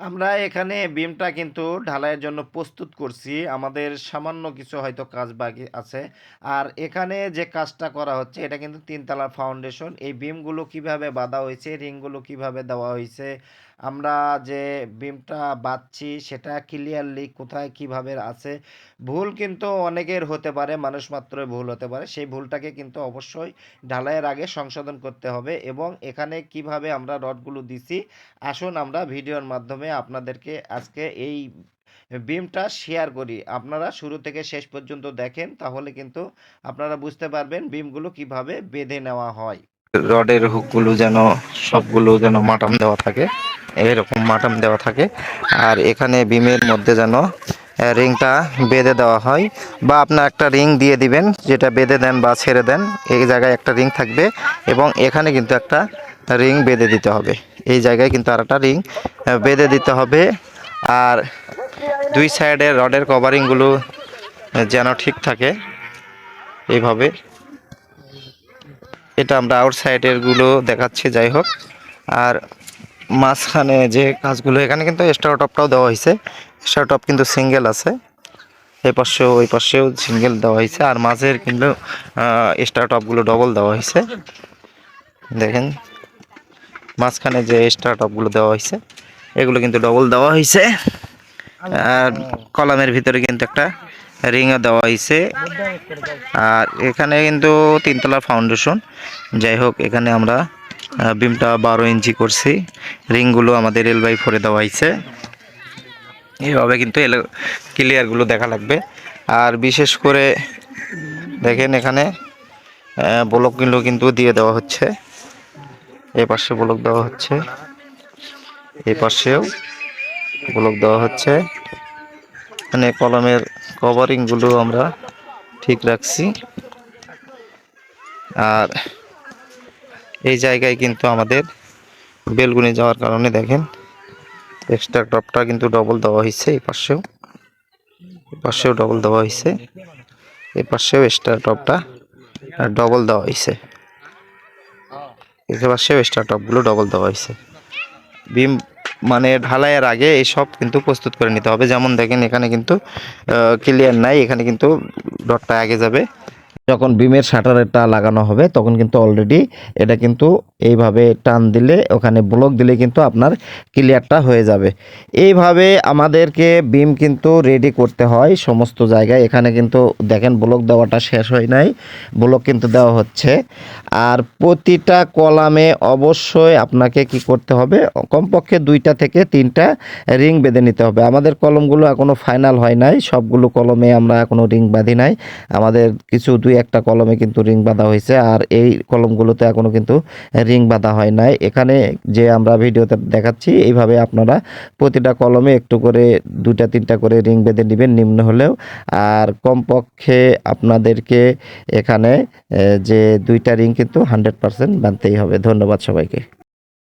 আমরা এখানে বিমটা কিন্তু ঢালাইয়ের জন্য প্রস্তুত করছি। আমাদের সামান্য কিছু হয়তো কাজ বাকি আছে। আর এখানে যে কাজটা করা হচ্ছে এটা কিন্তু ৩ তলার ফাউন্ডেশন। এই বিমগুলো কীভাবে বাঁধা হয়েছে রিংগুলো কীভাবে দেওয়া হয়েছে আমরা যে বিমটা বাঁধছি সেটা ক্লিয়ারলি কোথায় কীভাবে আছে। ভুল কিন্তু অনেকের হতে পারে, মানুষ মাত্রই ভুল হতে পারে। সেই ভুলটাকে কিন্তু অবশ্যই ঢালাইয়ের আগে সংশোধন করতে হবে এবং এখানে কীভাবে আমরা রডগুলো দিছি, আসুন আমরা ভিডিওর মাধ্যমে আপনাদেরকে আজকে এই বিমটা শেয়ার করি। আপনারা শুরু থেকে শেষ পর্যন্ত দেখেন, তাহলে কিন্তু আপনারা বুঝতে পারবেন বিমগুলো কীভাবে বেঁধে নেওয়া হয়। রডের হুকগুলো যেন, সবগুলো যেন মাটাম দেওয়া থাকে, এরকম মাটাম দেওয়া থাকে আর এখানে বিমের মধ্যে যেন রিংটা বেঁধে দেওয়া হয়, বা আপনার একটা রিং দিয়ে দিবেন, যেটা বেঁধে দেন বা ছেড়ে দেন, এই জায়গায় একটা রিং থাকবে এবং এখানে কিন্তু একটা রিং বেঁধে দিতে হবে। এই জায়গায় কিন্তু আর একটা রিং বেঁধে দিতে হবে। আর দুই সাইডে রডের কভারিংগুলো যেন ঠিক থাকে এইভাবে। এটা আমরা আউটসাইডেরগুলো দেখাচ্ছি, যাই হোক। আর মাঝখানে যে কাজগুলো, এখানে কিন্তু স্টার টপটাও দেওয়া হয়েছে। স্টার টপ কিন্তু সিঙ্গেল আছে। এই পাশেও, ওই পাশেও সিঙ্গেল দেওয়া হয়েছে। আর মাঝের কিন্তু স্টার টপগুলো ডবল দেওয়া হয়েছে। দেখেন মাঝখানে যে স্টার টপগুলো দেওয়া হয়েছে, এগুলো কিন্তু ডবল দেওয়া হয়েছে। আর কলামের ভিতরে কিন্তু একটা রিংও দেওয়া হয়েছে। আর এখানে কিন্তু তিনতলা ফাউন্ডেশন যাই হোক, এখানে আমরা বিমটা বারো ইঞ্চি করছি। রিংগুলো আমাদের এল বাই ফোরে দেওয়া হয়েছে। এইভাবে কিন্তু এল ক্লিয়ারগুলো দেখা লাগবে। আর বিশেষ করে দেখেন এখানে ব্লকগুলো কিন্তু দিয়ে দেওয়া হচ্ছে। এ পাশে ব্লক দেওয়া হচ্ছে। এই পাশেও ব্লক দেওয়া হচ্ছে। মানে কলমের কভারিংগুলো আমরা ঠিক রাখছি। আর এই জায়গায় কিন্তু আমাদের বেলগুনি যাওয়ার কারণে দেখেন এক্সট্রা টপটা কিন্তু ডবল দেওয়া হয়েছে এই পাশেও। এই পাশেও ডবল দেওয়া হয়েছে। এই পাশেও এক্সট্রা টপটা ডবল দেওয়া হয়েছে। এই সেও স্টার্টআপগুলো ডবল দেওয়া হয়েছে। বিম মানে ঢালাইয়ের আগে এসব কিন্তু প্রস্তুত করে নিতে হবে। যেমন দেখেন এখানে কিন্তু ক্লিয়ার নাই, এখানে কিন্তু ডটটা আগে যাবে। যখন বিমের শাটারেরটা লাগানো হবে, তখন কিন্তু অলরেডি এটা কিন্তু এইভাবে টান দিলে, ওখানে ব্লক দিলে কিন্তু আপনার ক্লিয়ারটা হয়ে যাবে। এইভাবে আমাদেরকে বিম কিন্তু রেডি করতে হয় সমস্ত জায়গায়। এখানে কিন্তু দেখেন ব্লক দেওয়াটা শেষ হয় নাই ব্লক কিন্তু দেওয়া হচ্ছে। আর প্রতিটা কলামে অবশ্যই আপনাকে কি করতে হবে, কমপক্ষে দুইটা থেকে তিনটা রিং বেঁধে নিতে হবে। আমাদের কলমগুলো এখনও ফাইনাল হয় নাই, সবগুলো কলমে আমরা এখনও রিং বাঁধি নাই। আমাদের কিছু দুই একটা কলমে কিন্তু রিং বাঁধা হয়েছে আর এই কলমগুলোতে এখনও কিন্তু রিং বাঁধা হয় নাই। এখানে যে আমরা ভিডিওতে দেখাচ্ছি, এইভাবে আপনারা প্রতিটা কলমে একটু করে দুইটা, তিনটা করে রিং বেঁধে নেবেন নিম্ন হলেও। আর কমপক্ষে আপনাদেরকে এখানে যে দুইটা রিং কিন্তু হান্ড্রেড পারসেন্ট বাঁধতেই হবে। ধন্যবাদ সবাইকে।